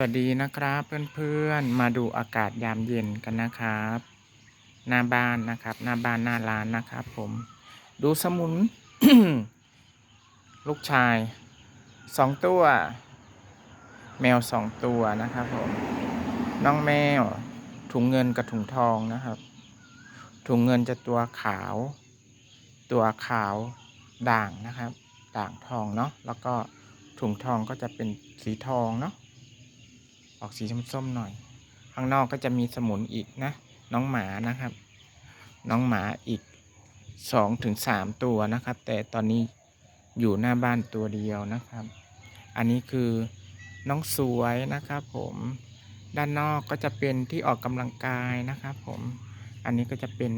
สวัสดีนะครับเพื่อนๆมาดูอากาศยามเย็นกันนะครับหน้าบ้านนะครับหน้าบ้านหน้าร้านนะครับ ผมดูสมุน ลูกชายสองตัว แมวสองตัวนะครับ ผม น้องแมว ถุงเงินกับถุงทองนะครับ ถุงเงินจะตัวขาว ตัวขาวด่างนะครับ ด่างทองเนาะแล้วก็ถุงทองก็จะเป็นสีทองเนาะ ออกสีส้มๆหน่อย ข้างนอกก็จะมีสมุนอีกนะ น้องหมานะครับ น้องหมาอีกสองถึงสามตัวนะครับ แต่ตอนนี้อยู่หน้าบ้านตัวเดียวนะครับ อันนี้คือน้องสวยนะครับผมด้านนอกก็จะเป็นที่ออกกำลังกายนะครับ ผมอันนี้ก็จะเป็น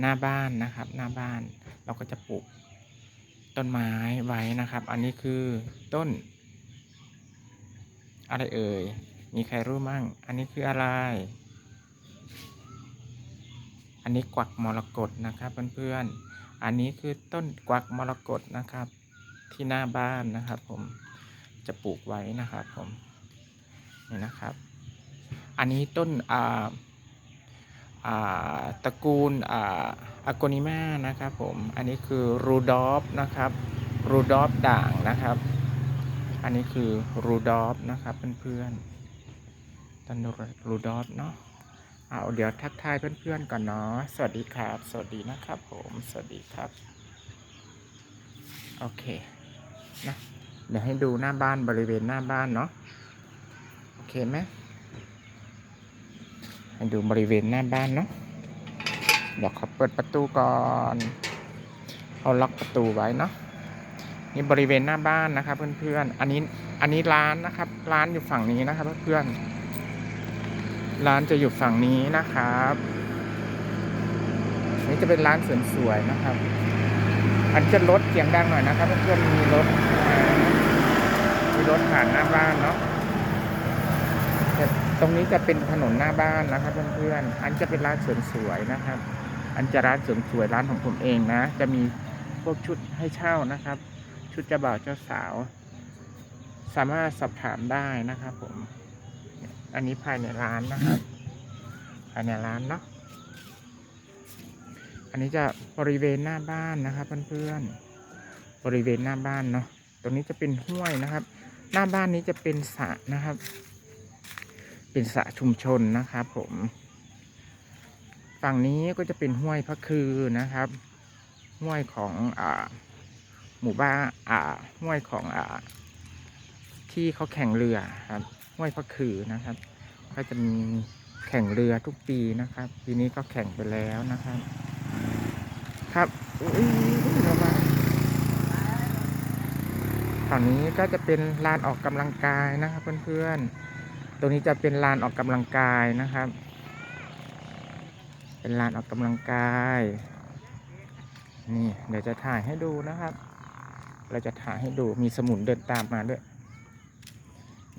หน้าบ้านนะครับ หน้าบ้านเราก็จะปลูกต้นไม้ไว้นะครับ อันนี้คือต้น อะไรเอ่ย มีใครรู้มั่ง อันนี้คืออะไร อันนี้กวักมรกตนะครับเพื่อนๆ อันนี้คือต้นกวักมรกตนะครับ ที่หน้าบ้านนะครับผม จะปลูกไว้นะครับผม นี่นะครับ อันนี้ต้นอ่าอ่าตระกูลอ่าอโกนิมานะครับผม อันนี้คือรูดอฟนะครับ รูดอฟด่างนะครับ อันนี้คือรูดอฟนะครับเพื่อนๆต้นรูดอฟเนาะเอาเดี๋ยวทักทายเพื่อนๆก่อนเนาะสวัสดีครับ สวัสดีนะครับผมสวัสดีครับ โอเคนะเดี๋ยวให้ดูหน้าบ้านบริเวณหน้าบ้านเนาะโอเคไหมให้ดูบริเวณหน้าบ้านเนาะเดี๋ยวขอเปิดประตูก่อน เอาล็อกประตูไว้เนาะ นี่บริเวณหน้าบ้านนะครับ เพื่อนๆ อันนี้อันนี้ร้านนะครับ ร้านอยู่ฝั่งนี้นะครับ เพื่อนๆ ร้านจะอยู่ฝั่งนี้นะครับนี่จะเป็นร้านเสริมสวยนะครับ อันจะรถเสียงดังหน่อยนะครับ เพื่อนๆ มีรถมีรถผ่านหน้าบ้านเนาะแต่ตรงนี้จะเป็นถนนหน้าบ้านนะครับ เพื่อนๆ อันจะเป็นร้านเสริมสวยนะครับ อันจะร้านเสริมสวยร้านของผมเองนะ จะมีพวกชุดให้เช่านะครับ ชุดเจ้าบ่าวเจ้าสาว สามารถสอบถามได้นะครับผม อันนี้ภายในร้านนะครับภายในร้านเนาะอันนี้จะบริเวณหน้าบ้านนะครับเพื่อนๆบริเวณหน้าบ้านเนาะตรงนี้จะเป็นห้วยนะครับ หน้าบ้านนี้จะเป็นสระนะครับ เป็นสระชุมชนนะครับผมฝั่งนี้ก็จะเป็นห้วยพระคือนะครับ ห้วยของอ่า หมู่บ้านอ่าห้วยของอ่าที่เขาแข่งเรือครับห้วยพระคือนะครับ ก็จะมีแข่งเรือทุกปีนะครับ ปีนี้ก็แข่งไปแล้วนะครับ ครับอุ๊ยระวังฝั่งนี้ก็จะเป็นลานออกกำลังกายนะครับ เพื่อนๆ ตรงนี้จะเป็นลานออกกำลังกายนะครับ เป็นลานออกกำลังกาย นี่เดี๋ยวจะถ่ายให้ดูนะครับ เราจะถ่ายให้ดูมีสมุนเดินตามมาด้วย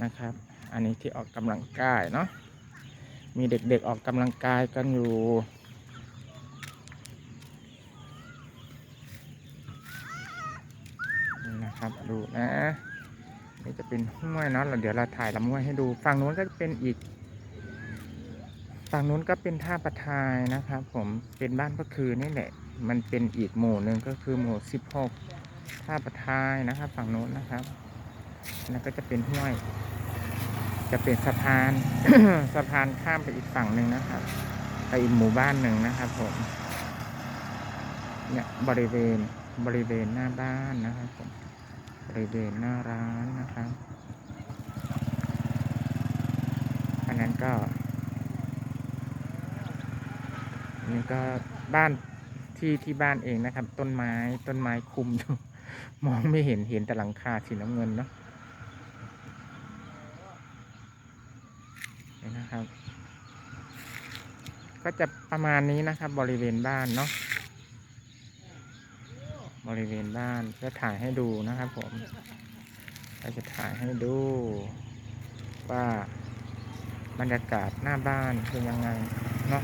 นะครับ อันนี้ที่ออกกำลังกายเนาะมีเด็กๆออกกำลังกายกันอยู่นะครับดูนะนี่จะเป็นห้วยเนาะแล้วเดี๋ยวเราถ่ายลำห้วยให้ดูฝั่งนู้นก็จะเป็นอีกฝั่งนู้นก็เป็นท่าประทายนะครับ ผมเป็นบ้านพระคือนี่แหละ มันเป็นอีกหมู่หนึ่งก็คือหมู่สิบหก ท่าประทายนะครับ ฝั่งโน้นนะครับแล้วก็จะเป็นห้วย จะเป็นสะพาน สะพานข้ามไปอีกฝั่งหนึ่งนะครับ ไปอีกหมู่บ้านหนึ่งนะครับผมเนี่ยบริเวณบริเวณหน้าบ้านนะครับผมบริเวณหน้าร้านนะครับอันนั้นก็นี่ก็บ้านที่ที่บ้านเองนะครับ ต้นไม้ต้นไม้คุมอยู่ มองไม่เห็นเห็นแต่หลังคาสีน้ำเงินเนาะนี่นะครับ ก็จะประมาณนี้นะครับ บริเวณบ้านเนาะบริเวณบ้านจะถ่ายให้ดูนะครับผมจะถ่ายให้ดู ว่าบรรยากาศหน้าบ้านเป็นยังไงเนาะ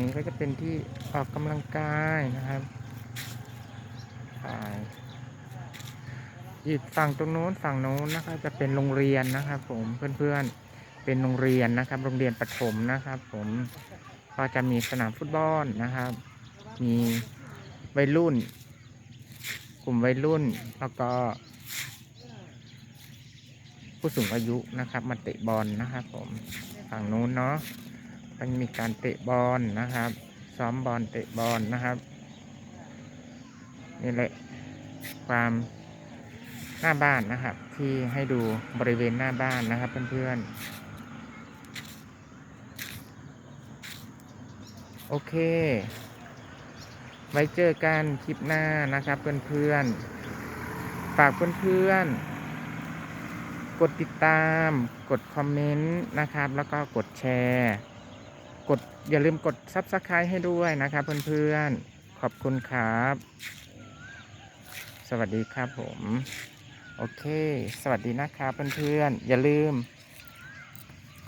นี้ก็จะเป็นที่ออกกำลังกายนะครับ อีกฝั่งตรงโน้นฝั่งโน้นนะครับจะเป็นโรงเรียนนะครับ ผมเพื่อนๆเป็นโรงเรียนนะครับ โรงเรียนประถมนะครับ ผมก็จะมีสนามฟุตบอลนะครับ มีวัยรุ่น กลุ่มวัยรุ่นแล้วก็ ผู้สูงอายุนะครับ มาเตะบอลนะครับ ผมฝั่งนู้นเนาะก็มีการเตะบอลนะครับ ซ้อมบอลเตะบอลนะครับ นี่แหละความหน้าบ้านนะครับ ที่ให้ดูบริเวณหน้าบ้านนะครับเพื่อนๆ โอเค ไว้เจอกันคลิปหน้านะครับเพื่อนๆ ฝากเพื่อนๆกดติดตาม กดคอมเมนต์นะครับ แล้วก็กดแชร์ กดอย่าลืมกด Subscribe ให้ด้วยนะครับเพื่อนๆ ขอบคุณครับ สวัสดีครับผม โอเค สวัสดีนะครับเพื่อนๆ อย่าลืม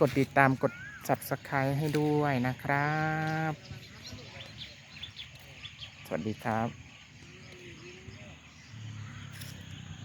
กดติดตามกด Subscribe ให้ด้วยนะครับ สวัสดีครับ